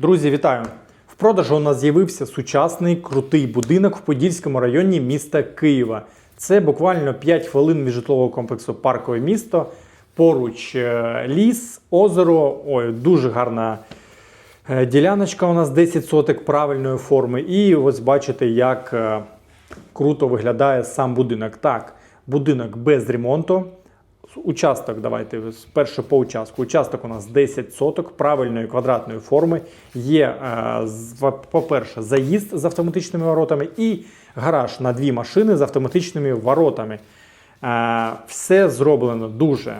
Друзі, вітаю! В продажу у нас з'явився сучасний крутий будинок в Подільському районі міста Києва. Це буквально 5 хвилин від житлового комплексу Паркове місто. Поруч е, ліс, озеро. Ой, дуже гарна е, діляночка у нас 10 соток правильної форми. І ось бачите, як е, круто виглядає сам будинок. Так, будинок без ремонту. Участок, давайте спершу по участку. Участок у нас 10 соток правильної квадратної форми. Є, е, по-перше, заїзд з автоматичними воротами і гараж на дві машини з автоматичними воротами. Е, Все зроблено дуже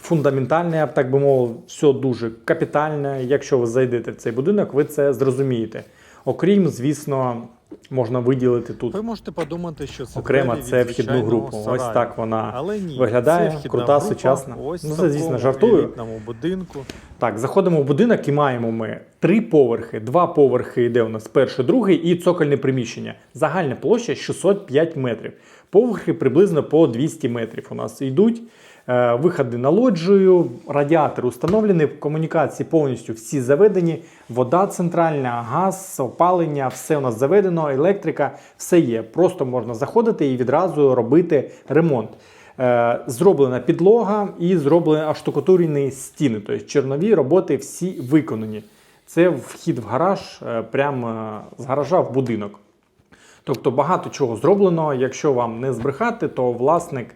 фундаментальне, я б так би мовив, все дуже капітальне. Якщо ви зайдете в цей будинок, ви це зрозумієте. Окрім, звісно, можна виділити тут Ви можете подумати, що це окремо це вхідну групу. групу. Ось так вона Але ні, виглядає, це крута, група, сучасна. Ось Ну, це, звісно, жартую. будинку. Так, заходимо в будинок і маємо ми три поверхи. Два поверхи йде у нас перший, другий і цокольне приміщення. Загальна площа 605 метрів. Поверхи приблизно по 200 метрів у нас йдуть. Е, Виходи на лоджію, радіатори установлені, комунікації повністю всі заведені. Вода центральна, газ, опалення, все у нас заведено, електрика, все є. Просто можна заходити і відразу робити ремонт. Е, Зроблена підлога і зроблені оштукатурені стіни. Тобто чорнові роботи всі виконані. Це вхід в гараж, е, прямо з гаража в будинок. Тобто багато чого зроблено. Якщо вам не збрехати, то власник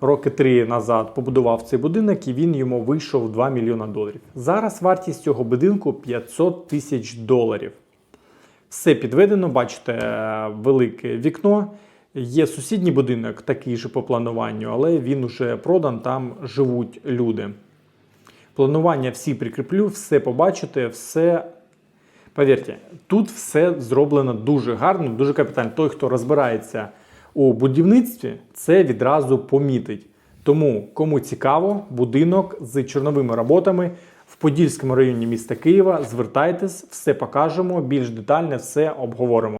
роки три назад побудував цей будинок і він йому вийшов 2 мільйона доларів. Зараз вартість цього будинку 500 тисяч доларів. Все підведено, бачите, е, велике вікно. Є сусідній будинок, такий же по плануванню, але він уже продан, там живуть люди. Планування всі прикріплю, все побачите, все. Повірте, тут все зроблено дуже гарно, дуже капітально. Той, хто розбирається у будівництві, це відразу помітить. Тому, кому цікаво, будинок з чорновими роботами в Подільському районі міста Києва, звертайтесь, все покажемо, більш детально все обговоримо.